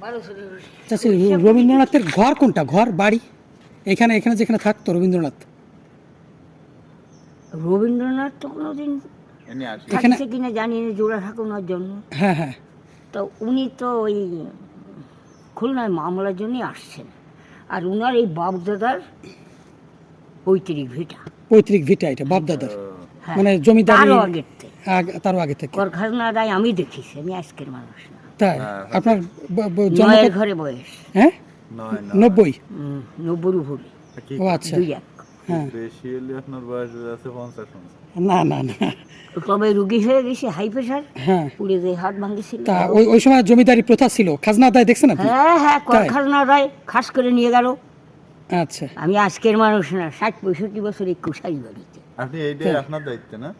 ভালো আছেন রবীন্দ্রনাথের ঘর কোনটা? ঘর বাড়ি? এখানে এখানে যেখানে থাকতো রবীন্দ্রনাথ। রবীন্দ্রনাথ তো কোনোদিন থাকছে কিনা জানি না জোড়া ঠাকুমার জন্য। হ্যাঁ হ্যাঁ। তো উনি তো ওই খুলনায় মামলার জন্যই আসছেন। আর উনার এই বাপদাদার পৈতৃক ভিটা। পৈতৃক ভিটা এটা বাপদাদার। হ্যাঁ মানে জমিদারি আগের থেকে। আগ- তারও আগে থেকে। কর খাজনা আদায় আমি দেখেছি আমি আজকের মানুষ না। তাই? আপনার ব- ব- জন্ম নয়ের কত- ঘরে বয়স। হ্যাঁ? নব্বই? নব্বই উপরে। ও আচ্ছা। দুই এক। হ্যাঁ। বেশি হলে আপনার বয়স আছে পঞ্চাশ পঞ্চাশ। না না না। তবে রুগী হয়ে গেছে হাই প্রেশার হ্যাঁ। পুড়ে যে হাত ভাঙেছিল। তা ওই ওই সময় জমিদারি প্রথা ছিল। খাজনা আদায় দেখছেন আপনি? হ্যাঁ হ্যাঁ? খাজনা আদায় খাস করে নিয়ে গেল। আচ্ছা। আমি আজকের মানুষ না ষাট পঁয়ষট্টি বছর এই কুশারি বাড়িতে। আপনি এইটাই আপনার দায়িত্ব না?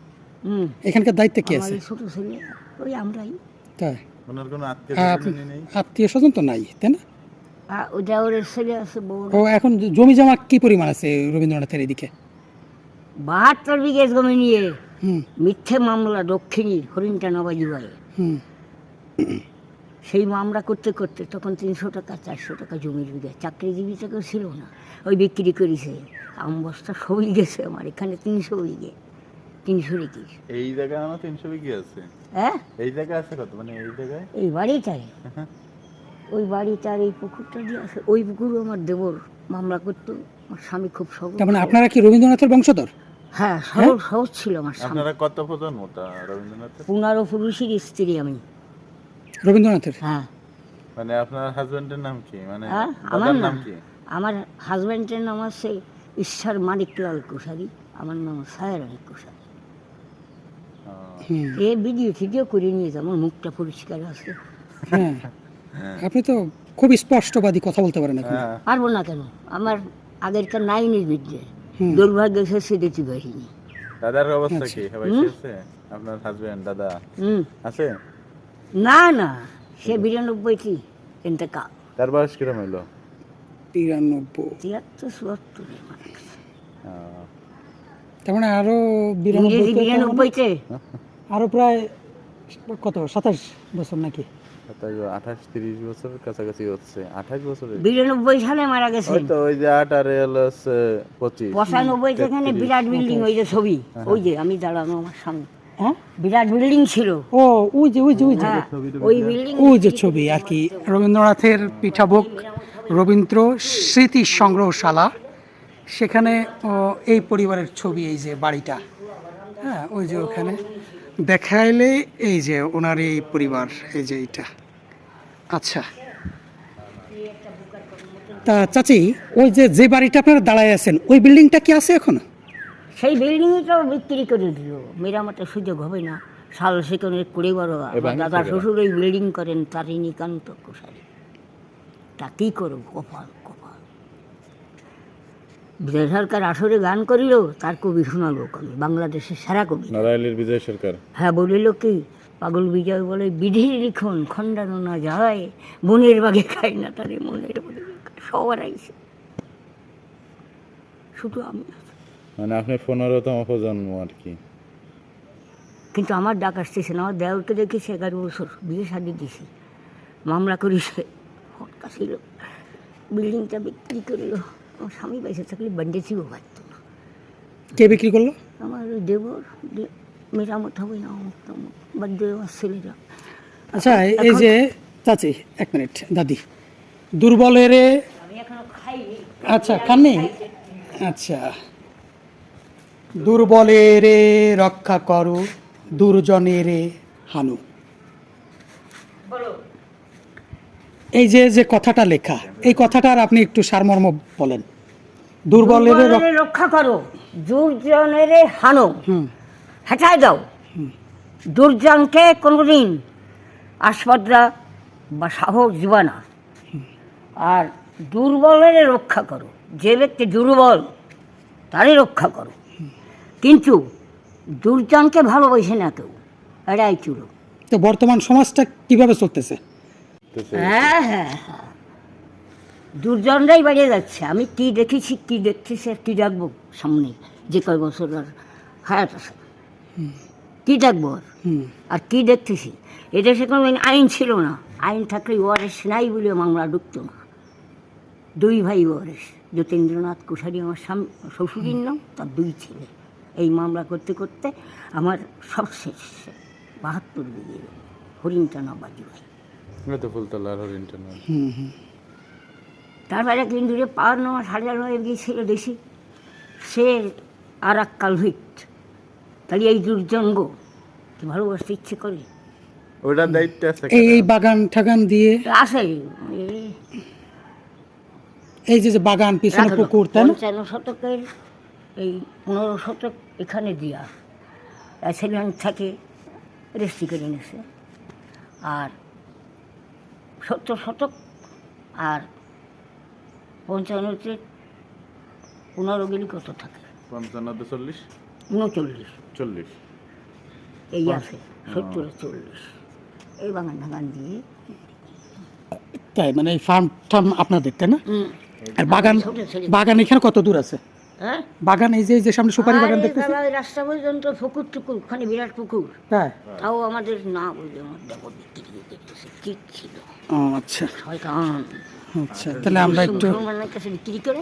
এখানকার দায়িত্ব কি আছে? ছোট ছেলে ওই আমরাই। তাই? ওনার কোনো আত্মীয় নেই? আত্মীয় স্বজন তো নাই তাই না? ওটা ওর ছেলে আছে বউ ও এখন জমি জমা কি পরিমাণ আছে রবীন্দ্রনাথের এদিকে? বাহাত্তর বিঘে জমি নিয়ে মিথ্যে মামলা দক্ষিণী হরিণটা নবাজি সেই মামলা করতে করতে তখন তিনশো টাকা চারশো টাকা জমির বিঘে চাকরিজীবী থেকে ছিল না। ওই বিক্রি করেছে। আম বস্তা সবই গেছে আমার এখানে তিনশো বিঘে। তিনশো রেখি এই জায়গায় আমার তিনশো বিঘি আছে। হ্যাঁ? এই জায়গায় আছে কত? মানে এই জায়গায়? এই বাড়িটায়। ওই বাড়িটার এই পুকুরটা দিয়ে আছে। ওই পুকুরও আমার দেবর মামলা করতো। আমার স্বামী খুব সহজ তার মানে আপনারা কি রবীন্দ্রনাথের বংশধর? হ্যাঁ সহজ সহজ ছিল আমার স্বামী। আপনারা কত প্রজন্ম তা রবীন্দ্রনাথের? পনেরো পুরুষের স্ত্রী আমি। রবীন্দ্রনাথের? হ্যাঁ। মানে আপনার হাজবেন্ডের নাম কি? মানে হ্যাঁ আমার নাম কি? আমার হাজব্যান্ডের নাম আছে ঈশ্বর মানিকলাল কুশারি আমার নাম সায়রানী হুম এ ভিডিও ভিডিও করে নিয়ে যাব আমার মুখটা পরিষ্কার আছে। হ্যাঁ। আপনি তো খুব স্পষ্টবাদী কথা বলতে পারেন এখন। হ্যাঁ। পারব না কেন? আমার আগেরকার নাইনের বিদ্যে। দুর্ভাগ্য শেষে দিতে পারিনি দাদার অবস্থা আচ্ছা। কি? আছে আপনার হাজবেন্ড দাদা? হুম। আছে? না না। সে বিরানব্বইটি এতেকা তার বয়স কিরম হইল? তিরানব্বই। তিয়াত্তর চুয়াত্তরে। তার মানে আরও বিরানব্বইতে আরও প্রায় কত সাতাশ বছর নাকি? আঠাশ তিরিশ বছরের কাছাকাছি হচ্ছে আঠাশ বছরের। বিরানব্বই সালে মারা গেছে তো ওই যে আট আর এল হচ্ছে পঁচিশ পঁচানব্বই এখানে বিরাট বিল্ডিং ওই যে ছবি ওই যে আমি দাঁড়ানো আমার সামনে। হ্যাঁ? বিরাট বিল্ডিং ছিল। ও ওই যে ওই যে ওই যে। হ্যাঁ ওই বিল্ডিং ওই যে ছবি আর কি। রবীন্দ্রনাথের পিঠাভোগ রবীন্দ্র স্মৃতি সংগ্রহশালা সেখানে ও, এই পরিবারের ছবি এই যে বাড়িটা। হ্যাঁ ওই যে ওখানে। দেখাইলে এই যে ওনার এই পরিবার এই যে এইটা। আচ্ছা। তা চাচি ওই যে যে বাড়িটা আপনারা দাঁড়ায় আছেন ওই বিল্ডিংটা কি আছে এখনও? সেই বিল্ডিংটাও বিক্রি করে দিল। মেরামতের সুযোগ হবে না। সাল সেখানে কুড়ি বারো আমার দাদা শ্বশুর ওই বিল্ডিং করেন তারিণীকান্ত কুশারি তা কী করব কপাল কপাল। বিজয় সরকার আসরে গান করিল তার কবি শোনালো আমি বাংলাদেশের সেরা কবি। নড়াইলের বিজয় সরকার। হ্যাঁ বলিল কি পাগল বিজয় বলে বিধির লিখন খণ্ডানো না যায় মনের বাগে খাই না তারে মনের বাগে সবার আইছে শুধু আমি মানে আপনি পনেরোতম প্রজন্ম আর কি। কিন্তু আমার ডাক আসতেছে না আমার দেওরকে দেখেছি এগারো বছর বিয়ে শাদি দিছি। মামলা করিছে। হটকা ছিল বিল্ডিংটা বিক্রি করল। আমার স্বামী বেঁচে থাকলে বান্ডেছিও পারতো না। কে বিক্রি করল? আমার দেবর মেরামত হবে না অমুক তমুক বাধ্য হয়ে ছেলেরা। আচ্ছা এই যে চাচি এক মিনিট দাদি। দুর্বলের আমি এখনও খাইনি। আচ্ছা কান্নি আচ্ছা। দুর্বলের রক্ষা করো দুর্জনের হানু। বলো। এই যে যে কথাটা লেখা এই কথাটার আপনি একটু সারমর্ম বলেন। দুর্বলের রক্ষা করো দুর্জনের হানো। হেঁটাই দাও। দুর্জনকে কোনোদিন আসপদরা বা সাহস দিবা না। আর দুর্বলের রক্ষা করো। যে ব্যক্তি দুর্বল তারই রক্ষা করো। কিন্তু দুর্জনকে ভালোবাসে না কেউ এটাই চুলো। তো বর্তমান সমাজটা কীভাবে চলতেছে? হ্যাঁ হ্যাঁ হ্যাঁ। দুর্জনরাই বাড়িয়ে যাচ্ছে। আমি কি দেখেছি কি দেখতেছি আর কি রাখব সামনে যে কয় বছর আর হায়াত আছে। কী দেখব আর? হুম। আর কি দেখতেছি? এদেশে কোনো আইন ছিল না। আইন থাকলে ওয়ারেস নাই বলে মামলা ঢুকতো না। দুই ভাই ওয়ারেস যতীন্দ্রনাথ কুশারি আমার স্বামী শ্বশুরির নাম তার দুই ছেলে। এই মামলা করতে করতে আমার সব শেষ। বাহাত্তর বিঘে হরিণটানা বাজি ভাই তো নয় হুম হুম তারপরে কিন্তু যে পাওয়ার নেওয়া সাজানো গিয়েছিল দেশি সে আর এক কালভিট তাহলে এই দুর্জঙ্গ কি ভালোবাসতে ইচ্ছে করে? ওটার দায়িত্ব আছে এই বাগান ঠাগান দিয়ে আসে এই যে যে বাগান পিছনে। পুকুর তাই না? পঞ্চান্ন শতকের এই পনেরো শতক এখানে দিয়া। সেখান থেকে রেস্টি করে নিয়েছে। আর সত্তর শতক আর পঞ্চান্নতে পনেরো গেলি কত থাকে। পঞ্চান্ন তো চল্লিশ? উনচল্লিশ। চল্লিশ। এই আছে সত্তর চল্লিশ। এই বাগান ঢাগান দিয়ে। তাই মানে এই ফার্ম টার্ম আপনাদের তাই না? আর বাগান। বাগান এখানে কত দূর আছে? হ্যাঁ? বাগান এই যে যে সামনে সুপারি বাগান দেখতেছি। রাস্তা পর্যন্ত পুকুর টুকুর ওখানে বিরাট পুকুর। তাই তাও আমাদের না বুঝে বিক্রি ঠিক ছিল। ও আচ্ছা। শয়তান। আচ্ছা তাহলে আমরা একটু বিক্রি করে।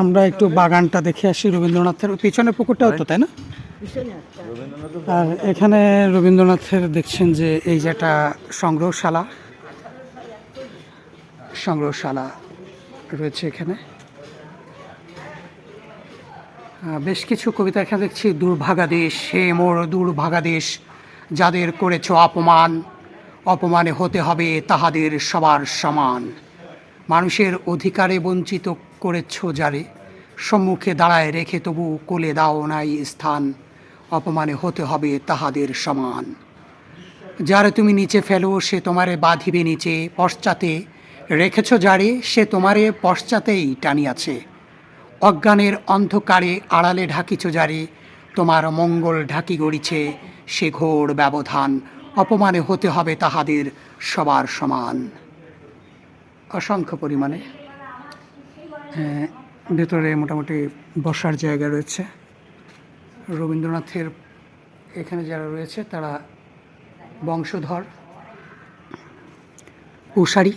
আমরা একটু বাগানটা দেখে আসি রবীন্দ্রনাথের পিছনে পুকুরটাও তো তাই না? আর এখানে রবীন্দ্রনাথের দেখছেন যে এই যে একটা সংগ্রহশালা। সংগ্রহশালা রয়েছে এখানে। বেশ কিছু কবিতা এখানে দেখছি। দুর্ভাগা দেশ, হে মোর দুর্ভাগা দেশ, যাদের করেছ অপমান, অপমানে হতে হবে তাহাদের সবার সমান। মানুষের অধিকারে বঞ্চিত করেছ যারে, সম্মুখে দাঁড়ায় রেখে তবু কোলে দাও নাই স্থান, অপমানে হতে হবে তাহাদের সমান। যারে তুমি নিচে ফেলো, সে তোমারে বাঁধিবে নিচে, পশ্চাতে রেখেছ যারে, সে তোমারে পশ্চাতেই টানিয়াছে। অজ্ঞানের অন্ধকারে আড়ালে ঢাকিছ যারে তোমার মঙ্গল ঢাকি গড়িছে সে ঘোর ব্যবধান অপমানে হতে হবে তাহাদের সবার সমান। অসংখ্য পরিমাণে। হ্যাঁ, ভেতরে মোটামুটি বসার জায়গা রয়েছে। রবীন্দ্রনাথের এখানে যারা রয়েছে তারা বংশধর। কুশারি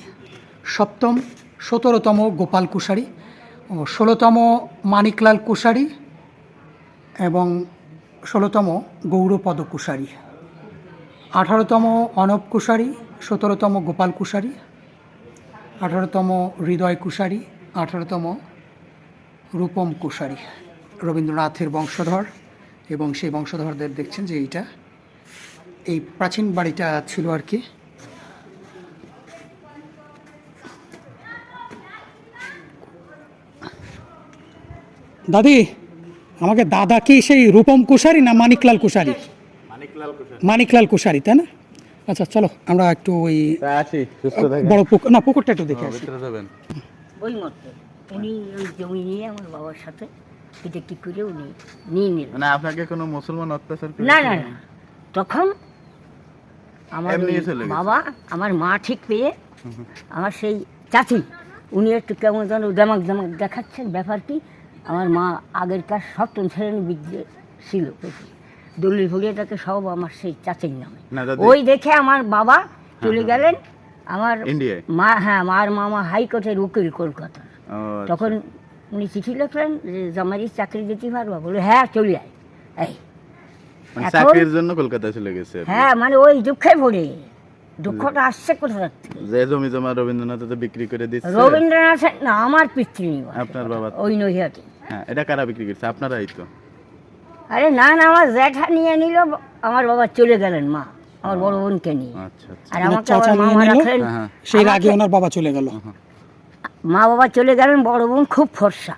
সপ্তম সতেরোতম গোপাল কুশারি ষোলোতম মানিকলাল কুশারি এবং ষোলোতম গৌরপদ কুশারি। আঠারোতম অনব কুশারি, সতেরোতম গোপাল কুশারি, আঠারোতম হৃদয় কুশারি, আঠারোতম রূপম কুশারি। রবীন্দ্রনাথের বংশধর এবং সেই বংশধরদের দেখছেন যে এইটা, এই প্রাচীন বাড়িটা ছিল আর কি। দাদি আমাকে দাদা কি সেই রূপম কুশারি না মানিকলাল কুশারি? মানিকলাল কুশারি। তাই না? আচ্ছা চলো আমরা একটু ওই আছি বড় পুকুর না পুকুরটা একটু দেখে আসি। ওই মতো উনি ওই জমি নিয়ে আমার বাবার সাথে কেটে কি করে উনি নিয়ে নিলেন? মানে আপনাকে কোনো মুসলমান অত্যাচার না না না তখন আমার বাবা আমার মা ঠিক পেয়ে আমার সেই চাচি উনি একটু কেমন যেন দামাক দামাক দেখাচ্ছেন ব্যাপার কি? আমার মা আগেরকার সপ্তম শ্রেণি বিদ্যে ছিল। দলিল ভুলিয়াটাকে সব আমার সেই চাচির নামে। ওই দেখে আমার বাবা চলে গেলেন আমার মা হ্যাঁ মার মামা হাইকোর্টের উকিল কলকাতা আচ্ছা। তখন উনি চিঠি লিখলেন যে জামাইয়ের চাকরি দিতে পারবা? বলে হ্যাঁ চলে আয়। এই। মানে চাকরির জন্য কলকাতায় চলে গেছে হ্যাঁ মানে ওই দুঃখে পড়ে দুঃখটা আসছে কোথা থেকে? যে জমি জমা রবীন্দ্রনাথ বিক্রি করে দিচ্ছে। রবীন্দ্রনাথ না আমার পিতৃনিবাস। আপনার বাবা ওই নহিয়াতে হ্যাঁ এটা কারা বিক্রি করছে? আপনারাই তো। আরে না না আমার জ্যাঠা নিয়ে নিল আমার বাবা চলে গেলেন মা আমার বড় বোনকে নিয়ে। আচ্ছা আচ্ছা। আর আমাকে নিয়ে মামা? রাখলেন হ্যাঁ, হ্যাঁ। সেই আগে ওনার বাবা চলে গেল। মা বাবা চলে গেলেন বড় বোন খুব ফর্সা।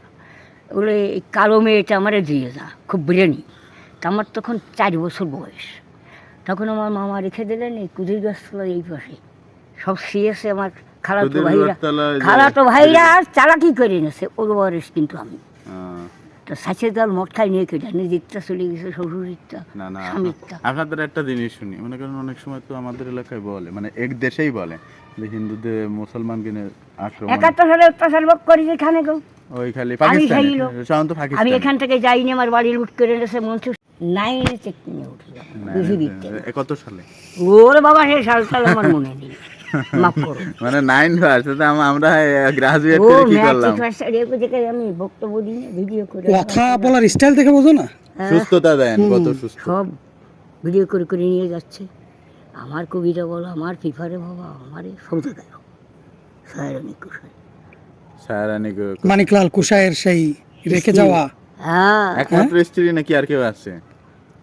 বলে এই কালো মেয়েটা আমারে দিয়ে যা খুব ব্রেনি আমার তখন চার বছর বয়স। তখন আমার মামা রেখে দিলেন এই কুদির গাছতলা এই পাশে। সব শিয়েছে আমার খালাতো ভাইরা খালাতো ভাইরা আর চালাকি করে এনেছে ওর বয়স কিন্তু আমি। তো সাঁচে দল মটকাই নিয়ে কেটে নিজেরটা চলে গেছে না না স্বামীরটা আপনাদের একটা জিনিস শুনি মনে করেন অনেক সময় তো আমাদের এলাকায় বলে মানে এক দেশেই বলে যে হিন্দুদের মুসলমানকে নিয়ে আক্রমণ। একাত্তর সালে অত্যাচার ভোগ করি যেখানে গো? ওই খালি আমি পাকিস্তান আমি এখান থেকে যাইনি আমার বাড়ি লুট করে এনেছে মঞ্চ নাইনে চেক নিয়ে উঠলাম কত সালে? ওরে বাবা সে সাল সাল আমার মনে নেই। মাফ করো। মানে নাইন পাস আমরা গ্রাজুয়েট করে কি করলাম? আমি বক্তব্য দিই ভিডিও করে কথা বলার স্টাইল দেখে বোঝো না? সুস্থতা দেন কত সুস্থ। সব ভিডিও করে করে নিয়ে যাচ্ছে। আমার কবিতা বলো আমার ফিফারে বাবা আমার সব জায়গায় সায়রণী কুশল সারানি মানিকলাল কুশায়ের সেই রেখে যাওয়া। হ্যাঁ। একমাত্র স্ত্রী নাকি আর কেউ আছে?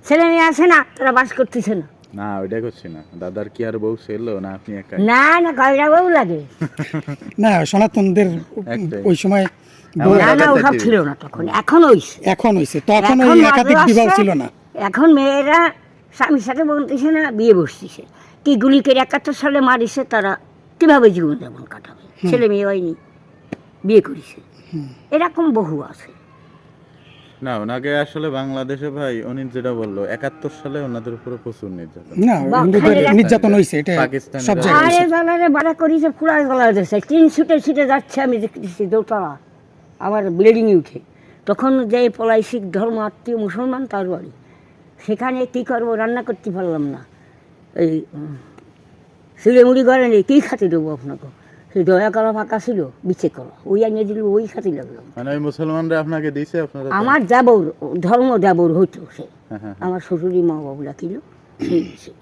ছেলে মেয়ে আছে না তারা বাস করতেছে না। না ওইটা করছি না। দাদার কি আর বউ ছিল না আপনি একাই? না না কয়টা বউ লাগে। না সনাতনদের ওই সময় না না ওসব ছিল না তখন এখন হইছে। এখন হয়েছে তখন ওই একাধিক বিবাহ ছিল না। এখন মেয়েরা স্বামীর সাথে বলতেছে না বিয়ে বসতেছে। কি গুলি করে একাত্তর সালে মারিছে তারা কীভাবে জীবন যাপন কাটাবে ছেলে মেয়ে হয়নি বিয়ে করেছে। এরকম বহু আছে। না ওনাকে আসলে বাংলাদেশে ভাই উনি যেটা বলল একাত্তর সালে ওনাদের উপরে প্রচুর নির্যাতন। না হিন্দুদের নির্যাতন হয়েছে এটা পাকিস্তানিরা- সব জায়গায় আরে জানারে বাড়া করিছে পুরা গলা দিয়েছে তিন ছুটে ছুটে যাচ্ছে আমি দেখতেছি দোতলা আবার বিল্ডিংয়ে উঠে। তখন যে পলাই শিখ ধর্ম আত্মীয় মুসলমান তার বাড়ি। সেখানে কী করব রান্না করতে পারলাম না। এই সিঁড়ে মুড়ি করে নেই কী খাতে দেবো আপনাকে? দয়া করা ফাঁকা ছিল বিচে করা। ওই আনিয়ে দিল ওই খাতে লাগলাম মানে ওই মুসলমানরা আপনাকে দিছে আপনারা আমার দেবর ধর্ম দেবর হইতো সে। হ্যাঁ, হ্যাঁ, আমার শ্বশুরি মা বাবু ডাকিল সেই ছিল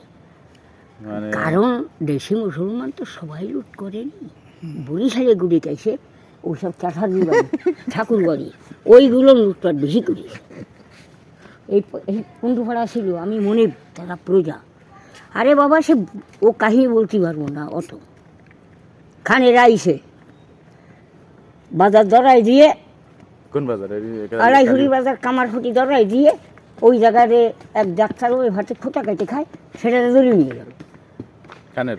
মানে কারণ দেশি মুসলমান তো সবাই লুট করেনি। বরিশালে গুড়ি খাইছে ওইসব চাষারি বাড়ি ঠাকুর বাড়ি। ওইগুলো লুটপাট বেশি করেছে এই কুণ্ডুপাড়া ছিল আমি মনে তারা প্রজা। আরে বাবা সে ও কাহিনী বলতে পারব না অত। খানে রাইছে। বাজার দরাই দিয়ে কোন বাজারে? আড়াইহুড়ি বাজার কামারফুটি দরাই দিয়ে ওই জায়গাতে এক ডাক্তার ওই ভাতে খুঁটা কেটে খায় সেটা ধরে নিয়ে গেল।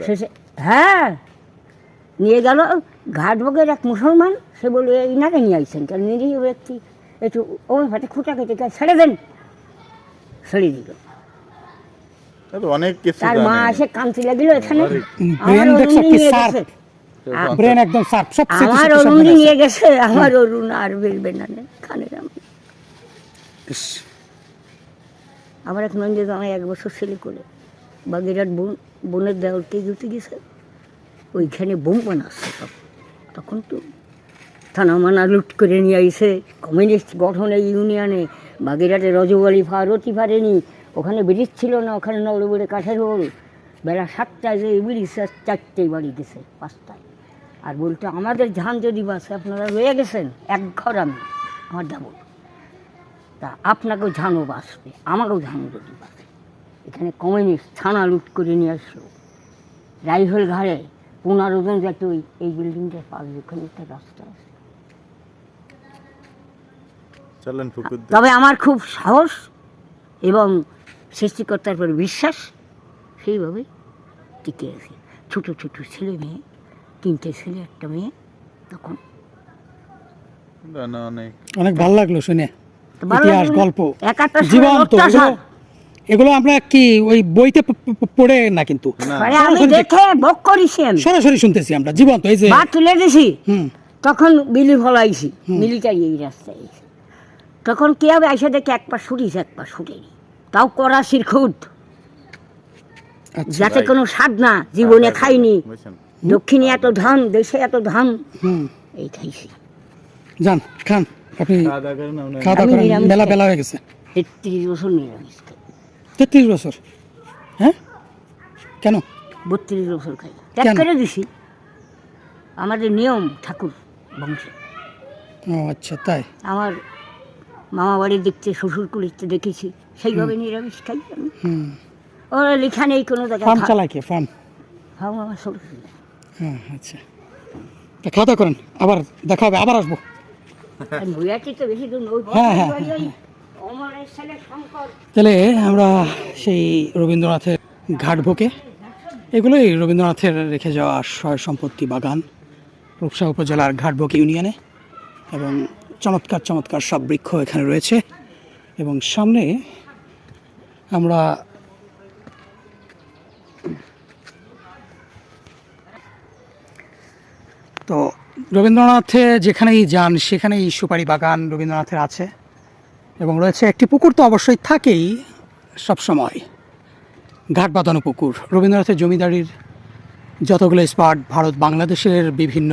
শেষে হ্যাঁ নিয়ে গেল। ঘাটবগের এক মুসলমান সে বলে এই নাকে নিয়ে আইছেন কারণ নিরীহ ব্যক্তি একটু ওই ভাতে খুঁটা কেটে খায় ছেড়ে দেন। ছেড়ে দিল। তো অনেক কিছু তার মা। এসে কান্তি লাগিল এখানে। ব্রেন একদম শার্প সব আমার সব অরুণী মনে। নিয়ে গেছে। আমার অরুণ আর বেরবে না খানের আমি আমার এক নন্দে জামাই এক বছর ছেলে করে বাগেরহাট বোন বোনের দেওয়ালকে ঘুরতে গেছে ওইখানে বোম বানাচ্ছে তখন তখন তো থানা মানা লুট করে নিয়ে আইসে কমিউনিস্ট গঠন এই ইউনিয়নে বাগেরহাটে রজবালি ফারতি পারেনি ওখানে ব্রিজ ছিল না ওখানে নবরে কাঠের হোল। বেলা সাতটায় যে ব্রিজ চারটেই বাড়ি গেছে পাঁচটায়। আর বলতো আমাদের ধান যদি বাসে আপনারা রয়ে গেছেন? এক ঘর আমি আমার যাব তা আপনাকেও ধানও বাঁচবে আমাকেও ধান যদি বাঁচে এখানে কমিউনিস্ট থানা লুট করে নিয়ে আসলো। রাইফেল ঘাড়ে পনেরো জন যাতে ওই এই বিল্ডিংটা পাবে ওখানে একটা রাস্তা আছে। চলেন তবে আমার খুব সাহস এবং সৃষ্টিকর্তার উপর বিশ্বাস সেইভাবে টিকে আছে। ছোটো ছোটো ছেলে মেয়ে তিনটে ছেলে একটা মেয়ে তখন। অনেক। অনেক ভালো লাগল শুনে। ইতিহাস গল্প। জীবন্ত এগুলো- এগুলো আমরা কি ওই বইতে পড়ে না কিন্তু? মানে আমি দেখে ভোগ করেছি সরাসরি শুনতেছি আমরা জীবন্ত এই যে তুলে দিছি। তখন বিলি ফলাইছি। মিলিটারি এই রাস্তায় এসে। তখন কে হবে এসে দেখে এক পা ছুটিছে এক পা ছুটেনি তাও করাচির খুদ আচ্ছা। যাতে কোনো স্বাদ না জীবনে খাইনি? দক্ষিণে এত ধান দেশে এত ধান। হুম। এই খাইছি যান খান। আপনি খাওয়া দাওয়া বেলা বেলা হয়ে গেছে। তেত্রিশ বছর নিরামিষ খাই। তেত্রিশ বছর? হ্যাঁ? কেন? বত্রিশ বছর খাই। ত্যাগ কেন? করে দিছি। আমাদের নিয়ম ঠাকুর বংশে। ও আচ্ছা তাই। আমার মামা বাড়ির দেখতে শ্বশুর কুলিতে দেখেছি। সেইভাবে নিরামিষ খাই আমি। হুম। ওরা লেখা নেই কোনো জায়গায়। ফার্ম চালায় কে? ফার্ম? খাও আমার শ্বশুর। হ্যাঁ আচ্ছা। তা খাওয়া দাওয়া করেন আবার দেখা হবে আবার আসব। হ্যাঁ, হ্যাঁ, অমরের ছেলে শঙ্কর। তাহলে আমরা সেই রবীন্দ্রনাথের ঘাটভোকে এগুলোই রবীন্দ্রনাথের রেখে যাওয়া সয় সম্পত্তি বাগান রূপসা উপজেলার ঘাটভোক ইউনিয়নে। এবং চমৎকার চমৎকার সব বৃক্ষ এখানে রয়েছে। এবং সামনে আমরা তো রবীন্দ্রনাথে যেখানেই যান, সেখানেই সুপারি বাগান রবীন্দ্রনাথের আছে। এবং রয়েছে একটি পুকুর তো অবশ্যই থাকেই সবসময় ঘাট বাঁধানো পুকুর। রবীন্দ্রনাথের জমিদারির যতগুলো স্পট ভারত বাংলাদেশের বিভিন্ন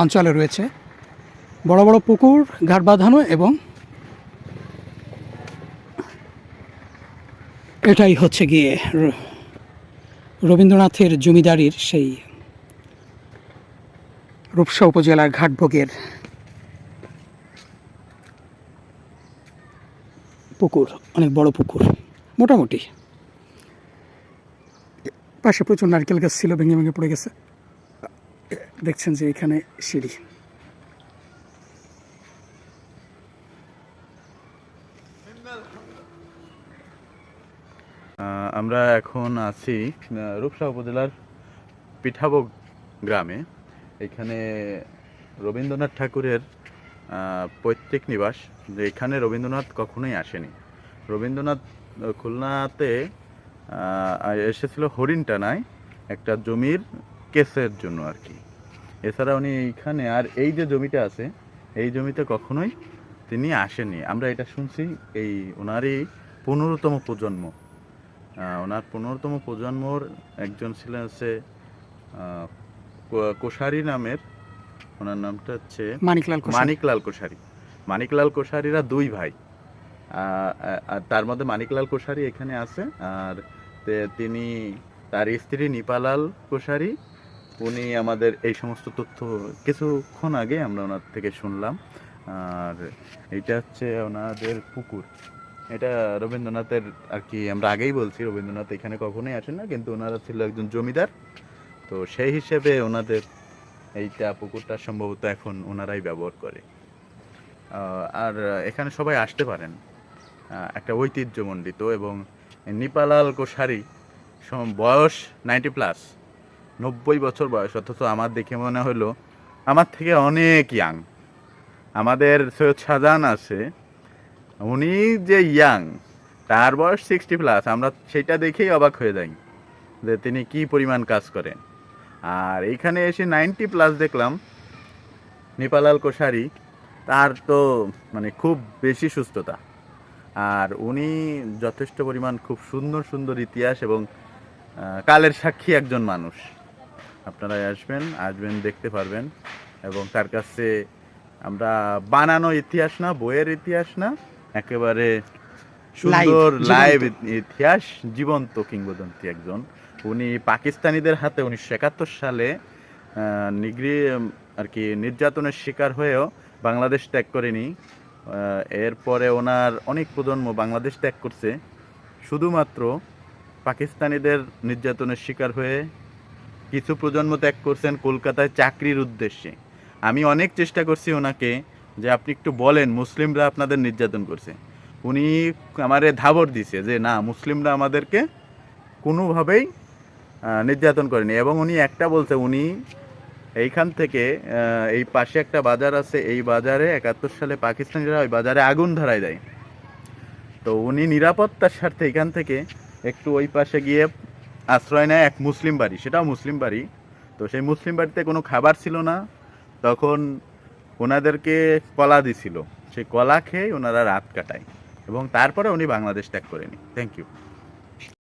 অঞ্চলে রয়েছে। বড় বড় পুকুর ঘাট বাঁধানো এবং এটাই হচ্ছে গিয়ে রবীন্দ্রনাথের জমিদারির সেই রূপসা উপজেলার ঘাটভোগের পুকুর, অনেক বড় পুকুর, মোটামুটি। পাশে প্রচুর নারকেল গাছ ছিল, ভেঙে ভেঙে পড়ে গেছে। দেখছেন যে এখানে সিঁড়ি। আমরা এখন আছি রূপসা উপজেলার পিঠাবগ গ্রামে। এখানে রবীন্দ্রনাথ ঠাকুরের পৈতৃক নিবাস, যে এখানে রবীন্দ্রনাথ কখনোই আসেনি। রবীন্দ্রনাথ খুলনাতে এসেছিল হরিণটানায়, একটা জমির কেসের জন্য আর কি। এছাড়া উনি এইখানে, আর এই যে জমিটা আছে, এই জমিতে কখনোই তিনি আসেনি আমরা এটা শুনছি, এই ওনারই পনেরোতম প্রজন্ম। ওনার পনেরোতম প্রজন্মর একজন ছিলেন হচ্ছে কোশারি নামের ওনার নামটা হচ্ছে মানিকলাল মানিকলাল কোশারি মানিকলাল কোশারিরা দুই ভাই। আর তার মধ্যে মানিকলাল কোশারি এখানে আছে আর তিনি তার স্ত্রী নিপালাল কোশারি উনি আমাদের এই সমস্ত তথ্য কিছুক্ষণ আগে আমরা ওনার থেকে শুনলাম। আর এটা হচ্ছে ওনাদের পুকুর। এটা রবীন্দ্রনাথের আর কি আমরা আগেই বলছি রবীন্দ্রনাথ এখানে কখনোই আসেন না কিন্তু ওনারা ছিল একজন জমিদার। তো সেই হিসেবে ওনাদের এইটা পুকুরটা সম্ভবত এখন ওনারাই ব্যবহার করে। আর এখানে সবাই আসতে পারেন। একটা ঐতিহ্যমণ্ডিত এবং নিপালাল কোশারি বয়স নাইনটি প্লাস, নব্বই বছর বয়স, অথচ আমার দেখে মনে হলো আমার থেকে অনেক ইয়াং। আমাদের সৈয়দ শাহজাহান আছে, উনি যে ইয়াং, তার বয়স সিক্সটি প্লাস, আমরা সেটা দেখেই অবাক হয়ে যাই যে তিনি কি পরিমাণ কাজ করেন। আর এইখানে এসে নাইনটি প্লাস দেখলাম নেপালাল কোশারি তার তো মানে খুব বেশি সুস্থতা। আর উনি যথেষ্ট পরিমাণ খুব সুন্দর সুন্দর ইতিহাস এবং কালের সাক্ষী একজন মানুষ। আপনারা আসবেন আসবেন দেখতে পারবেন। এবং তার কাছে আমরা বানানো ইতিহাস না বইয়ের ইতিহাস না একেবারে সুন্দর লাইভ ইতিহাস জীবন্ত কিংবদন্তি একজন। উনি পাকিস্তানিদের হাতে উনিশশো একাত্তর সালে আহ, নিগৃ আর কি নির্যাতনের শিকার হয়েও বাংলাদেশ ত্যাগ করেনি। এরপরে ওনার অনেক প্রজন্ম বাংলাদেশ ত্যাগ করছে। শুধুমাত্র পাকিস্তানিদের নির্যাতনের শিকার হয়ে কিছু প্রজন্ম ত্যাগ করছেন কলকাতায় চাকরির উদ্দেশ্যে। আমি অনেক চেষ্টা করছি ওনাকে যে আপনি একটু বলেন মুসলিমরা আপনাদের নির্যাতন করছে। উনি আমারে ধাবর দিছে যে না মুসলিমরা আমাদেরকে কোনোভাবেই নির্যাতন করেনি। এবং উনি একটা বলছে, উনি এইখান থেকে এই পাশে একটা বাজার আছে, এই বাজারে একাত্তর সালে পাকিস্তানিরা ওই বাজারে আগুন ধরায় দেয়। তো উনি নিরাপত্তার স্বার্থে এখান থেকে একটু ওই পাশে গিয়ে আশ্রয় নেয় এক মুসলিম বাড়ি। সেটাও মুসলিম বাড়ি। তো সেই মুসলিম বাড়িতে কোনো খাবার ছিল না। তখন ওনাদেরকে কলা দিছিল। সেই কলা খেয়ে ওনারা রাত কাটায়। এবং তারপরে উনি বাংলাদেশ ত্যাগ করেনি। Thank you